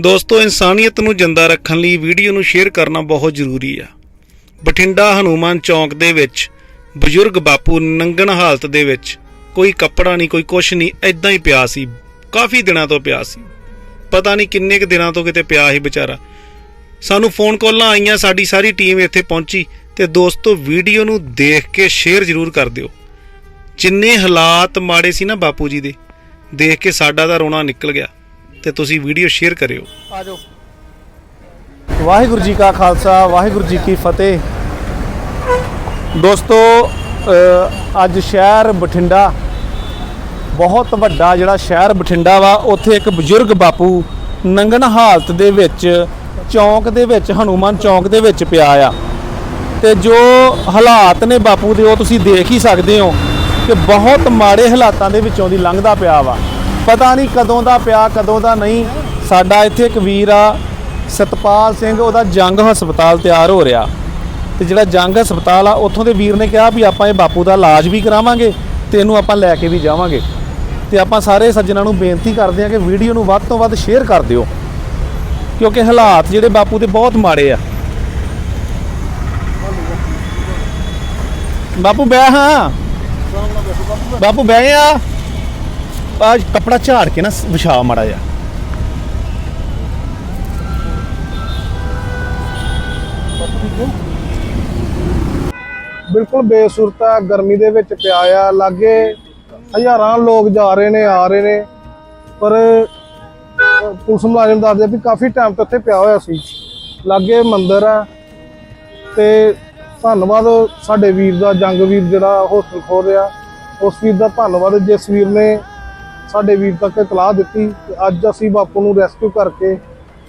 ਦੋਸਤੋ, ਇਨਸਾਨੀਅਤ ਨੂੰ ਜਿੰਦਾ ਰੱਖਣ ਲਈ ਵੀਡੀਓ ਨੂੰ ਸ਼ੇਅਰ ਕਰਨਾ ਬਹੁਤ ਜ਼ਰੂਰੀ ਆ। ਬਠਿੰਡਾ ਹਨੂਮਾਨ ਚੌਂਕ ਦੇ ਵਿੱਚ, ਬਜ਼ੁਰਗ ਬਾਪੂ ਨੰਗਣ ਹਾਲਤ ਦੇ ਵਿੱਚ, ਕੋਈ ਕੱਪੜਾ ਨਹੀਂ, ਕੋਈ ਕੁਛ ਨਹੀਂ ਐਦਾਂ ਹੀ ਪਿਆ ਸੀ। ਕਾਫੀ ਦਿਨਾਂ ਤੋਂ ਪਿਆ ਸੀ। ਪਤਾ ਨਹੀਂ ਕਿੰਨੇ ਕੁ ਦਿਨਾਂ ਤੋਂ ਕਿਤੇ ਪਿਆ ਸੀ ਵਿਚਾਰਾ। ਸਾਨੂੰ ਫੋਨ ਕਾਲਾਂ ਆਈਆਂ, ਸਾਡੀ ਸਾਰੀ ਟੀਮ ਇੱਥੇ ਪਹੁੰਚੀ ਤੇ ਦੋਸਤੋ, ਵੀਡੀਓ ਨੂੰ ਦੇਖ ਕੇ ਸ਼ੇਅਰ ਜ਼ਰੂਰ ਕਰ ਦਿਓ। ਜਿੰਨੇ ਹਾਲਾਤ ਮਾੜੇ ਸੀ ਨਾ ਬਾਪੂ ਜੀ ਦੇ, ਦੇਖ ਕੇ ਸਾਡਾ ਤਾਂ ਰੋਣਾ ਨਿਕਲ ਗਿਆ। ਤੇ ਤੁਸੀਂ ਵੀਡੀਓ ਸ਼ੇਅਰ ਕਰਿਓ। ਆਜੋ। ਵਾਹਿਗੁਰੂ ਜੀ ਕਾ ਖਾਲਸਾ, ਵਾਹਿਗੁਰੂ ਜੀ ਕੀ ਫਤਿਹ। ਦੋਸਤੋ ਅੱਜ ਸ਼ਹਿਰ ਬਠਿੰਡਾ, ਬਹੁਤ ਵੱਡਾ ਜਿਹੜਾ ਸ਼ਹਿਰ ਬਠਿੰਡਾ ਵਾ, ਉੱਥੇ ਇੱਕ ਬਜ਼ੁਰਗ ਬਾਪੂ ਨੰਗਣ ਹਾਲਤ ਦੇ ਵਿੱਚ, ਚੌਂਕ ਦੇ ਵਿੱਚ, ਹਨੂਮਾਨ ਚੌਂਕ ਦੇ ਵਿੱਚ ਪਿਆ ਆ। ਤੇ ਜੋ ਹਾਲਾਤ ਨੇ ਬਾਪੂ ਦੇ, ਉਹ ਤੁਸੀਂ ਦੇਖ ਹੀ ਸਕਦੇ ਹੋ ਕਿ ਬਹੁਤ ਮਾੜੇ ਹਾਲਾਤਾਂ ਦੇ ਵਿੱਚੋਂ ਦੀ ਲੰਘਦਾ ਪਿਆ ਵਾ। ਪਤਾ ਨਹੀਂ ਕਦੋਂ ਦਾ ਪਿਆ, ਕਦੋਂ ਦਾ ਨਹੀਂ। ਸਾਡਾ ਇੱਥੇ ਇੱਕ ਵੀਰ ਆ, ਸਤਪਾਲ ਸਿੰਘ, ਉਹਦਾ ਜੰਗ ਹਸਪਤਾਲ ਤਿਆਰ ਹੋ ਰਿਹਾ। ਤੇ ਜਿਹੜਾ ਜੰਗ ਹਸਪਤਾਲ ਆ, ਉੱਥੋਂ ਦੇ ਵੀਰ ਨੇ ਕਿਹਾ ਵੀ ਆਪਾਂ ਇਹ ਬਾਪੂ ਦਾ ਇਲਾਜ ਵੀ ਕਰਾਵਾਂਗੇ ਤੇ ਇਹਨੂੰ ਆਪਾਂ ਲੈ ਕੇ ਵੀ ਜਾਵਾਂਗੇ। ਤੇ ਆਪਾਂ ਸਾਰੇ ਸੱਜਣਾਂ ਨੂੰ ਬੇਨਤੀ ਕਰਦੇ ਹਾਂ ਕਿ ਵੀਡੀਓ ਨੂੰ ਵੱਧ ਤੋਂ ਵੱਧ ਸ਼ੇਅਰ ਕਰ ਦਿਓ। ਕਿਉਂਕਿ ਹਾਲਾਤ ਜਿਹੜੇ ਬਾਪੂ ਦੇ ਬਹੁਤ ਮਾੜੇ ਆ। ਬਾਪੂ ਬਹਿ ਹਾਂ। ਬਾਪੂ ਬਹਿ ਆ ਆ ਕਪੜਾ ਝਾੜ ਕੇ ਨਾ ਵਿਛਾ ਮੜਾ ਜਾ ਬਿਲਕੁਲ ਬੇਸੁਰਤ ਹੈ ਗਰਮੀ ਦੇ ਵਿੱਚ ਪਿਆ ਆ, ਲਾਗੇ ਹਜ਼ਾਰਾਂ ਲੋਕ ਜਾ ਰਹੇ ਨੇ, ਆ ਰਹੇ ਨੇ। ਪਰ ਪੁਲਿਸ ਮੁਲਾਜ਼ਮ ਦੱਸਦੇ ਵੀ ਕਾਫੀ ਟਾਈਮ ਤੋਂ ਇੱਥੇ ਪਿਆ ਹੋਇਆ ਸੀ। ਲਾਗੇ ਮੰਦਿਰ ਆ ਤੇ ਧੰਨਵਾਦ ਸਾਡੇ ਵੀਰ ਦਾ, ਜੰਗ ਵੀਰ ਜਿਹੜਾ ਹੋਸਟਲ ਖੋਲ ਰਿਹਾ। ਉਸ ਵੀਰ ਦਾ ਧੰਨਵਾਦ ਜਿਸ ਵੀਰ ਨੇ ਸਾਡੇ ਵੀਰ ਤੱਕ ਇਤਲਾਹ ਦਿੱਤੀ ਤੇ ਅੱਜ ਅਸੀਂ ਬਾਪੂ ਨੂੰ ਰੈਸਕਿਊ ਕਰਕੇ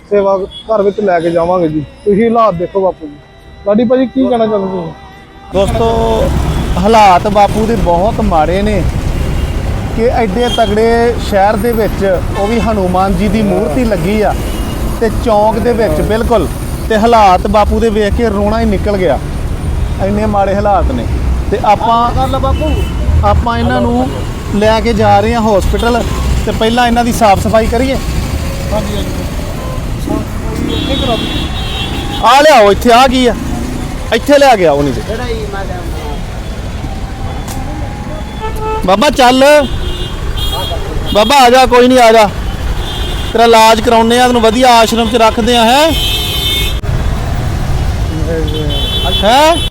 ਸੇਵਾ ਘਰ ਵਿੱਚ ਲੈ ਕੇ ਜਾਵਾਂਗੇ ਜੀ। ਤੁਸੀਂ ਹਾਲਾਤ ਦੇਖੋ ਬਾਪੂ ਜੀ। ਲਾਡੀ ਭਾਜੀ ਕੀ ਕਹਿਣਾ ਚਾਹੁੰਦੇ ਤੁਸੀਂ ਦੋਸਤੋ ਹਾਲਾਤ ਬਾਪੂ ਦੇ ਬਹੁਤ ਮਾੜੇ ਨੇ ਕਿ ਐਡੇ ਤਗੜੇ ਸ਼ਹਿਰ ਦੇ ਵਿੱਚ ਉਹ ਵੀ ਹਨੂਮਾਨ ਜੀ ਦੀ ਮੂਰਤੀ ਲੱਗੀ ਆ ਤੇ ਚੌਂਕ ਦੇ ਵਿੱਚ ਬਿਲਕੁਲ। ਤੇ ਹਾਲਾਤ ਬਾਪੂ ਦੇ ਵੇਖ ਕੇ ਰੋਣਾ ਹੀ ਨਿਕਲ ਗਿਆ। ਇੰਨੇ ਮਾੜੇ ਹਾਲਾਤ ਨੇ। ਤੇ ਆਪਾਂ ਕਰ ਬਾਪੂ ਆਪਾਂ ਇਹਨਾਂ ਨੂੰ ਲੈ ਕੇ ਜਾ ਰਹੇ ਹਾਂ ਹਸਪੀਟਲ ਤੇ ਪਹਿਲਾਂ ਇਹਨਾਂ ਦੀ ਸਾਫ਼ ਸਫ਼ਾਈ ਕਰੀਏ। ਹਾਂਜੀ ਹਾਂਜੀ। ਆ ਲਿਆਓ ਇੱਥੇ ਆ ਗਈ ਆ? ਇੱਥੇ ਲਿਆ ਗਿਆ ਉਹ ਨਹੀਂ ਤੇ। ਬਾਬਾ ਚੱਲ। ਬਾਬਾ ਆ ਜਾ ਕੋਈ ਨਹੀਂ ਆ ਜਾ। ਤੇਰਾ ਇਲਾਜ ਕਰਾਉਨੇ ਆ ਤੈਨੂੰ ਵਧੀਆ ਆਸ਼ਰਮ 'ਚ ਰੱਖਦੇ ਆ ਹੈ? ਹੈ?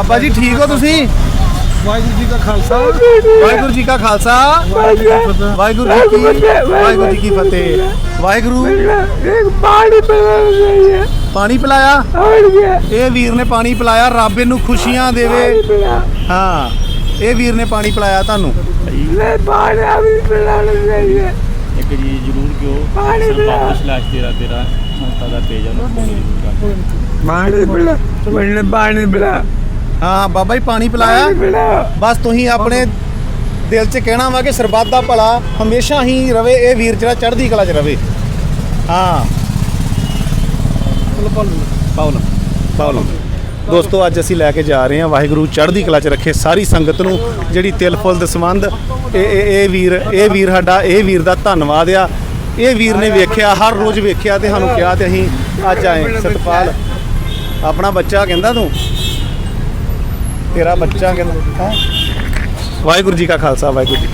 ਬਾਬਾ ਜੀ ਠੀਕ ਹੋ ਤੁਸੀਂ? ਵਾਹਿਗੁਰੂ ਜੀ ਦਾ ਖਾਲਸਾ। ਵਾਹਿਗੁਰੂ ਜੀ ਕਾ ਖਾਲਸਾ। ਵਾਹਿਗੁਰੂ ਜੀ ਕੀ ਵਾਹਿਗੁਰੂ ਜੀ ਕੀ ਫਤਿਹ। ਵਾਹਿਗੁਰੂ ਪਾਣੀ ਪਿਲਾ ਰਹੀ ਹੈ ਪਾਣੀ ਪਿਲਾਇਆ? ਇਹ ਵੀਰ ਨੇ ਪਾਣੀ ਪਿਲਾਇਆ ਰੱਬ ਇਹਨੂੰ ਖੁਸ਼ੀਆਂ ਦੇਵੇ। ਹਾਂ ਇਹ ਵੀਰ ਨੇ ਪਾਣੀ ਪਿਲਾਇਆ ਤੁਹਾਨੂੰ। ਲੈ ਪਾਣੀ ਵੀ ਪਿਲਾ ਰਹੀ ਹੈ ਇੱਕ ਜੀ ਜ਼ਰੂਰ ਕਿਉਂ ਪਾਣੀ ਵਾਪਸ ਲਾਸ਼ ਤੇਰਾ ਤੇਰਾ ਸੰਤਾ ਦਾ ਪੇਜ ਕਰ ਪਾਣੀ ਪਿਲਾ ਪਾਣੀ ਪਿਲਾ ਹਾਂ ਬਾਬਾ ਜੀ ਪਾਣੀ ਪਿਲਾਇਆ। ਪਿਲਾ। ਬਸ ਤੁਸੀਂ ਆਪਣੇ ਦਿਲ 'ਚ ਕਹਿਣਾ ਵਾ ਕਿ ਸਰਬੱਤ ਦਾ ਭਲਾ ਹਮੇਸ਼ਾ ਹੀ ਰਵੇ ਇਹ ਵੀਰ ਜਿਹੜਾ ਚੜ੍ਹਦੀ ਕਲਾ 'ਚ ਰਵੇ। ਹਾਂ। ਪਾਉਲ ਪਾਉਲ ਦੋਸਤੋ ਅੱਜ ਅਸੀਂ ਲੈ ਕੇ ਜਾ ਰਹੇ ਹਾਂ ਵਾਹਿਗੁਰੂ ਚੜ੍ਹਦੀ ਕਲਾ 'ਚ ਰੱਖੇ ਸਾਰੀ ਸੰਗਤ ਨੂੰ ਜਿਹੜੀ ਤਿਲ ਫੁੱਲ ਦੇ ਸੰਬੰਧ ਇਹ ਇਹ ਇਹ ਵੀਰ ਇਹ ਵੀਰ ਸਾਡਾ ਇਹ ਵੀਰ ਦਾ ਧੰਨਵਾਦ ਆ। ਇਹ ਵੀਰ ਨੇ ਵੇਖਿਆ ਹਰ ਰੋਜ਼ ਵੇਖਿਆ ਤੇ ਸਾਨੂੰ ਕਿਹਾ ਤੇ ਅਸੀਂ ਅੱਜ ਆਏ ਸਤਪਾਲ ਆਪਣਾ ਬੱਚਾ ਕਹਿੰਦਾ ਤੂੰ? ਤੇਰਾ ਬੱਚਾ ਕਹਿੰਦਾ ਹੈਂ? ਵਾਹਿਗੁਰੂ ਜੀ ਕਾ ਖਾਲਸਾ ਵਾਹਿਗੁਰੂ ਜੀ